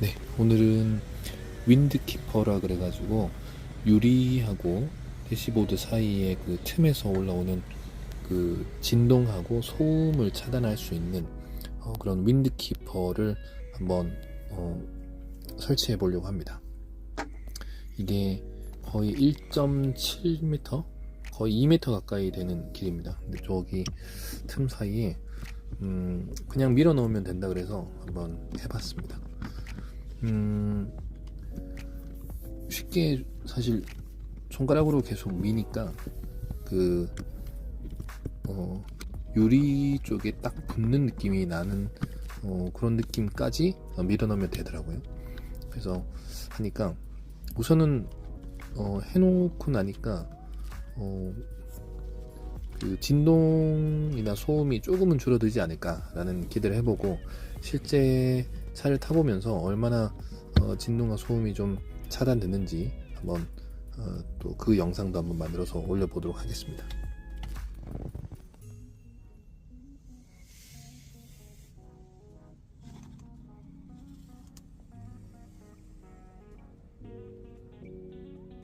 네, 오늘은 윈드키퍼라 그래가지고 유리하고 대시보드 사이에 그 틈에서 올라오는 그 진동하고 소음을 차단할 수 있는 어, 그런 윈드키퍼를 한번 어, 설치해 보려고 합니다. 이게 거의 1.7m, 거의 2m 가까이 되는 길입니다. 근데 저기 틈 사이에 음, 그냥 밀어 넣으면 된다 그래서 한번 해봤습니다. 음, 쉽게 사실 손가락으로 계속 미니까 그 어, 유리 쪽에 딱 붙는 느낌이 나는 어, 그런 느낌까지 밀어넣으면 되더라고요. 그래서 하니까 우선은 어, 해놓고 나니까 어, 그 진동이나 소음이 조금은 줄어들지 않을까라는 기대를 해보고 실제 차를 타보면서 얼마나 어, 진동과 소음이 좀 차단되는지 한번 어, 또 그 영상도 한번 만들어서 올려보도록 하겠습니다.